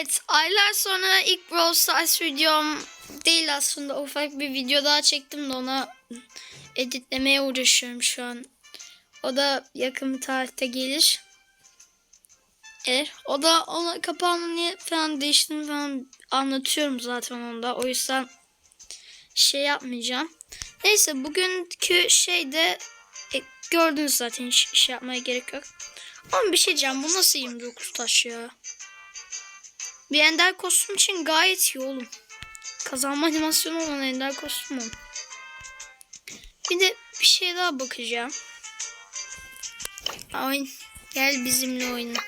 Evet, aylar sonra ilk Brawl Stars videom değil aslında ufak bir video daha çektim de ona editlemeye uğraşıyorum şu an. O da yakın bir tarihte gelir. Evet, o da ona kapağını niye falan değiştiğini falan anlatıyorum zaten onda. O yüzden şey yapmayacağım. Neyse bugünkü şeyde e, gördünüz zaten hiç şey yapmaya gerek yok. Ama bir şey diyeceğim bu nasıl 29 taş ya? Bir ender kostüm için gayet iyi oğlum. Kazanma animasyonu olan ender kostüm. Bir de bir şey daha bakacağım. Oyun. Gel bizimle oyna.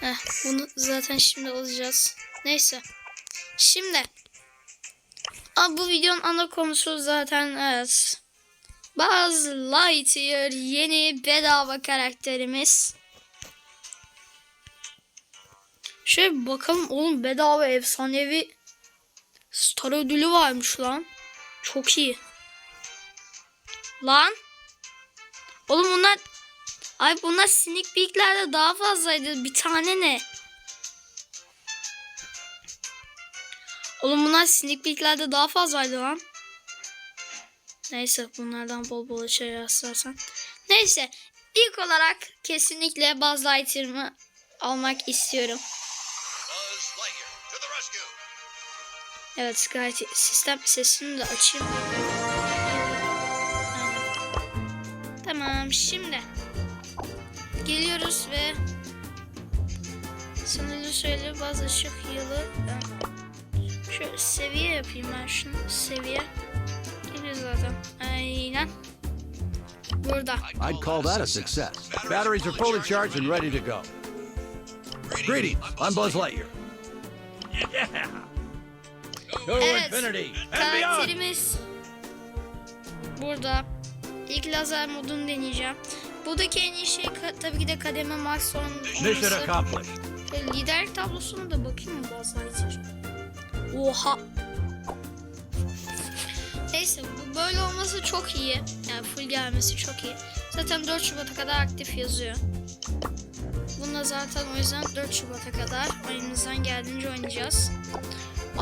Heh, bunu zaten şimdi alacağız. Neyse. Şimdi. Aa, bu videonun ana konusu zaten evet. Buzz Lightyear yeni bedava karakterimiz. Şöyle bir bakalım oğlum bedava efsanevi star ödülü varmış lan. Çok iyi. Lan. Oğlum bunlar Ay bunlar sneak peeklerde daha fazlaydı. Bir tane ne? Oğlum bunlar sneak peeklerde daha fazlaydı lan. Neyse bunlardan bol bol şey rastlarsan. Neyse ilk olarak kesinlikle Buzz Lightyear'ımı almak istiyorum. Evet gayet iyi. sistem sesini de açayım. Tamam şimdi geliyoruz ve sınırlı şöyle bazı ışık yılı şöyle seviye yapayım ben şunu seviye geliyor zaten aynen burada I'd call that a success. Batteries are fully charged and ready to go. Greetings, I'm Buzz Lightyear. Yeah! Evet. karakterimiz burada ilk lazer modunu deneyeceğim buradaki en iyi şey tabii ki de kademe max olması. Ve liderlik tablosuna da bakayım mı bazı Oha. Neyse bu böyle olması çok iyi. Yani full gelmesi çok iyi. Zaten 4 Şubat'a kadar aktif yazıyor. Bunda zaten o yüzden 4 Şubat'a kadar elimizden geldiğince oynayacağız.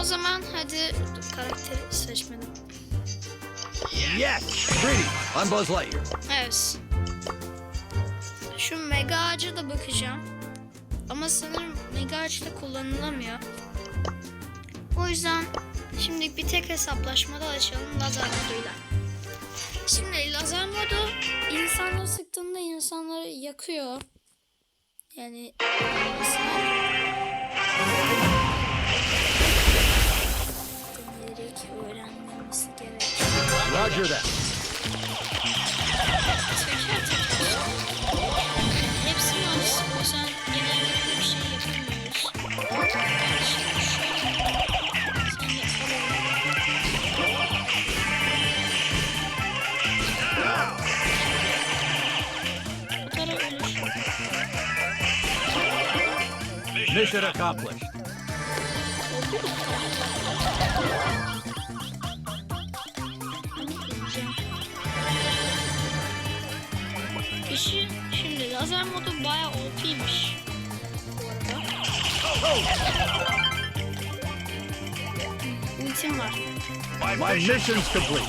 O zaman hadi dur, karakteri seçmedim. Yes! Greetings, I'm Buzz Lightyear. Evet. Şu mega ağaca da bakacağım. Ama sanırım mega ağaçta kullanılamıyor. O yüzden şimdi bir tek hesaplaşmada açalım lazer moduyla. Şimdi lazer modu insanları sıktığında insanları yakıyor. Yani deneyerek öğrenmemiz gerek. Roger that. Teker teker. Hepsini alsın. O yüzden genellikle bir şey yapamıyoruz. Şimdi şöyle. Sen de alalım. Bu tara olur. Mission accomplished. Oldu mu? Bu arada. Ultim var. My mission's complete.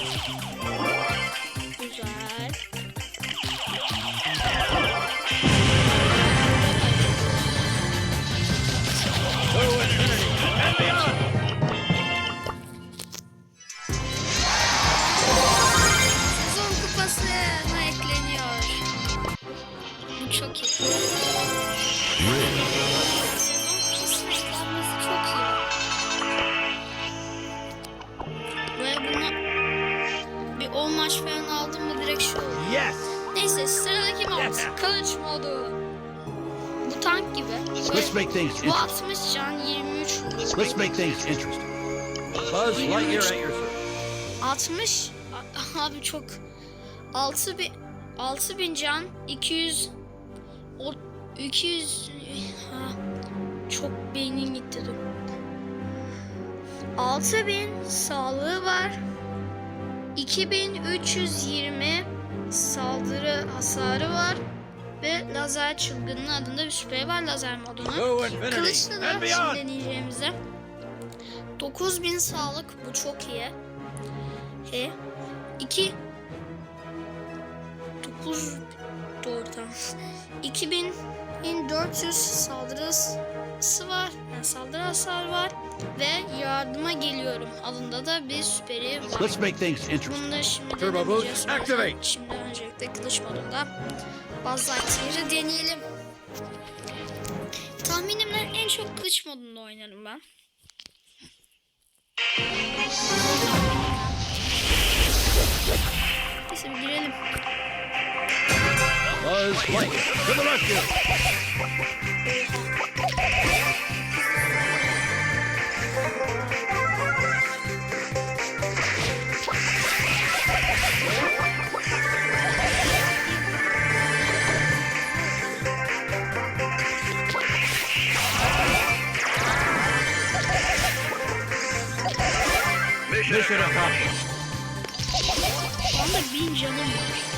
Güzel. To infinity and beyond! Sezon kupasına ekleniyor. Bu çok iyi. Let's make things bu interesting. 60 can 23 Let's make things interesting. Buzz Lightyear at your service. 60 A- abi çok 6000 6000 can 200 o 200 ha, çok beynim gitti dur. 6000 sağlığı var. 2320 saldırı hasarı var. Ve lazer çılgınlığı adında bir süperi var lazer modunu. Kılıçla da şimdi deneyeceğimize. 9000 sağlık bu çok iyi. He. 2 9 doğru tamam. 2400 saldırısı var. Yani saldırı hasar var. Ve yardıma geliyorum. Adında da bir süperi var. Let's make things interesting. Bunu da şimdi Turbo boost, activate. Şimdi öncelikle kılıç modunda Buzz Lightyear'ı deneyelim. Tahminimle en çok kılıç modunda oynarım ben. Neyse bir girelim. Buzz Lightyear to the rescue. Accomplished. Şu anda bin canım var.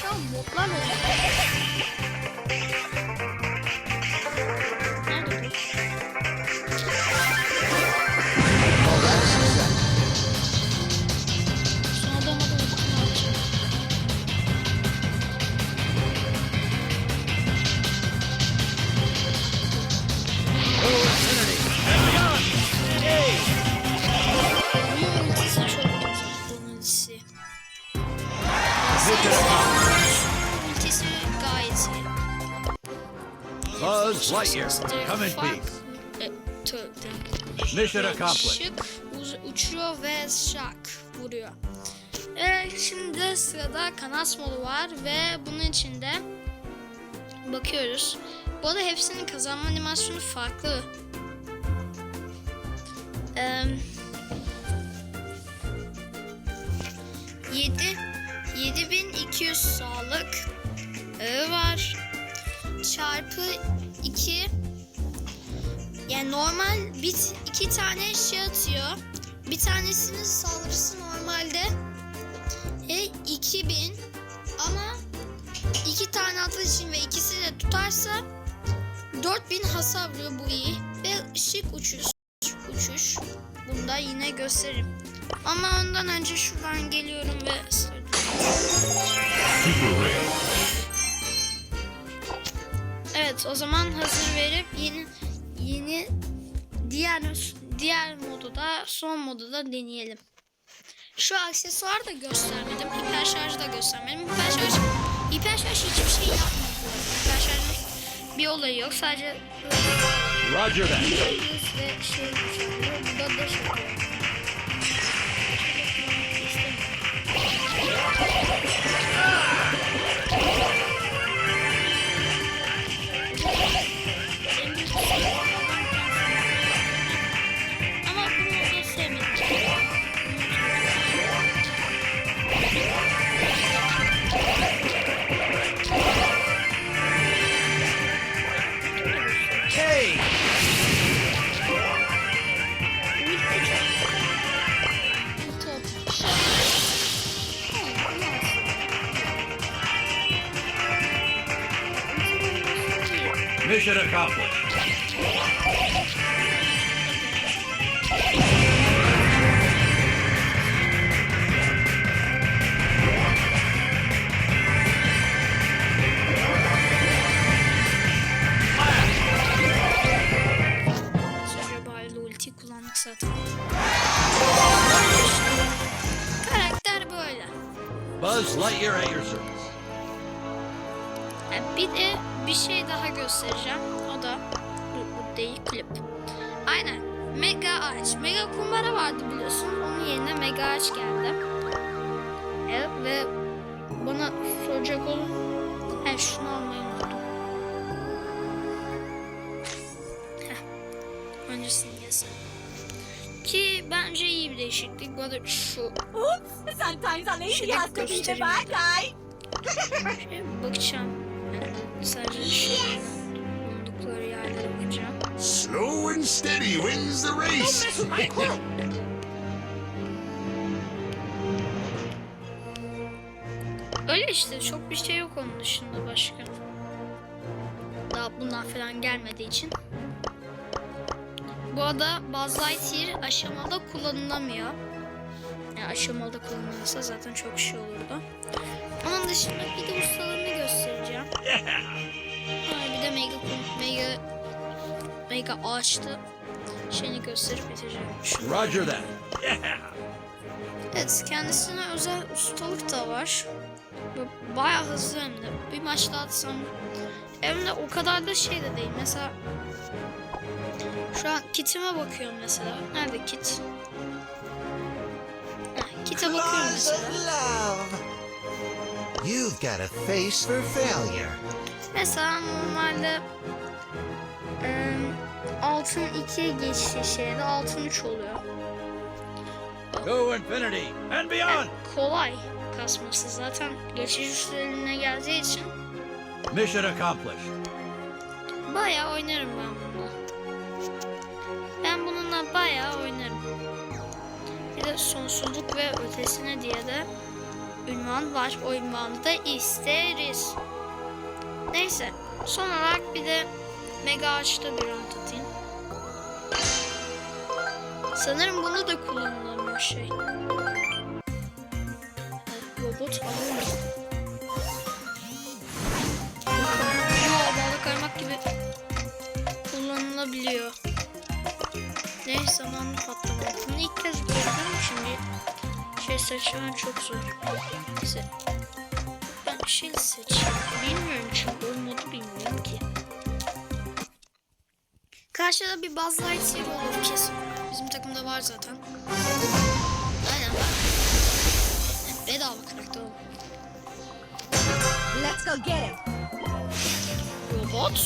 Şu an botlar mı? Buzz Lightyear, come in peace. E. Mission accomplished. Uçuyor ve şak vuruyor. E, şimdi sırada kanat modu var ve bunun içinde bakıyoruz. Bu arada hepsinin kazanma animasyonu farklı. Eee 7 7200 sağlık ağı var. Çarpı 2 yani normal bir iki tane şey atıyor. Bir tanesinin saldırısı normalde e, 2000 ama iki tane attığı için ve ikisi de tutarsa 4000 hasar vuruyor bu iyi ve şık uçuş uçuş bunu da yine gösteririm. Ama ondan önce şuradan geliyorum ve Super Ray. Evet o zaman hazır verip yeni yeni diğer diğer modu da son modu da deneyelim. Şu aksesuar da göstermedim. Hiper şarjı da göstermedim. Hiper şarj, hiper şarj hiçbir şey arada. Hiper şarjın bir olayı yok. Sadece Roger that. ve şey da şey yapıyor. Mission accomplished. Ulti kullandık zaten. Karakter böyle. Buzz Lightyear at your service. Yani bir de bir şey daha göstereceğim. O da bu, bu değil klip. Aynen. Mega ağaç. Mega kumbara vardı biliyorsun. Onun yerine mega ağaç geldi. Evet ve bana soracak olun. He şunu almayı unuttum. Heh. Öncesini göstereyim. Ki bence iyi bir değişiklik. Bu arada şu Oops, sometimes a lady Şöyle has to be the bad guy. bakacağım. Bakacağım. Slow and steady wins the race. Öyle işte çok bir şey yok onun dışında başka. Daha bunlar falan gelmediği için. Bu arada Buzz Lightyear aşamada kullanılamıyor. Yani aşamalı kullanılsa zaten çok şey olurdu. Onun dışında bir de ustalarını Ha, bir de Mega Mega Mega ağaçta şeyini gösterip bitireceğim. Roger that. Evet kendisine özel ustalık da var. Ve Bayağı hızlı hem de. Bir maçta atsam hem de o kadar da şey de değil. Mesela şu an kitime bakıyorum mesela. Nerede kit? Kite bakıyorum mesela. You've got a face for failure. Mesela normalde e, altın 2'ye geçtiği şeyde altın 3 oluyor. To infinity and beyond. Yani kolay kasması zaten geçiş üstlerine geldiği için Mission accomplished. Bayağı oynarım ben bununla. Ben bununla bayağı oynarım. Bir de sonsuzluk ve ötesine diye de ünvan var. O ünvanı da isteriz. Neyse. Son olarak bir de mega ağaçta bir round atayım. Sanırım bunu da kullanılamıyor şey. Robot alınmıyor. Yo, balık kaymak gibi kullanılabiliyor. Ne zamanlı patlama. Bunu ilk kez gördüm şimdi şey seçmen çok zor. Neyse. Ben şey seçeyim. Bilmiyorum çünkü o modu bilmiyorum ki. Karşıda bir Buzz Lightyear olur kesin. Bizim takımda var zaten. Aynen var. Bedava karakter olur. Let's go get him. Robot.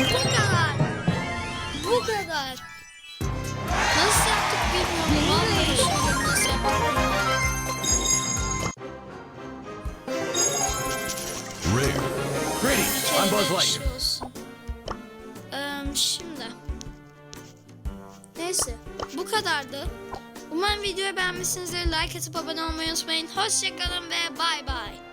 Bu kadar. Bu kadar. Nasıl yaptık bilmiyorum. Vallahi söylüyorum nasıl yaptık. Rare. Greetings. I'm Buzz Lightyear. Şey şimdi. Neyse. Bu kadardı. Umarım videoyu beğenmişsinizdir. Like atıp abone olmayı unutmayın. Hoşçakalın ve bay bay.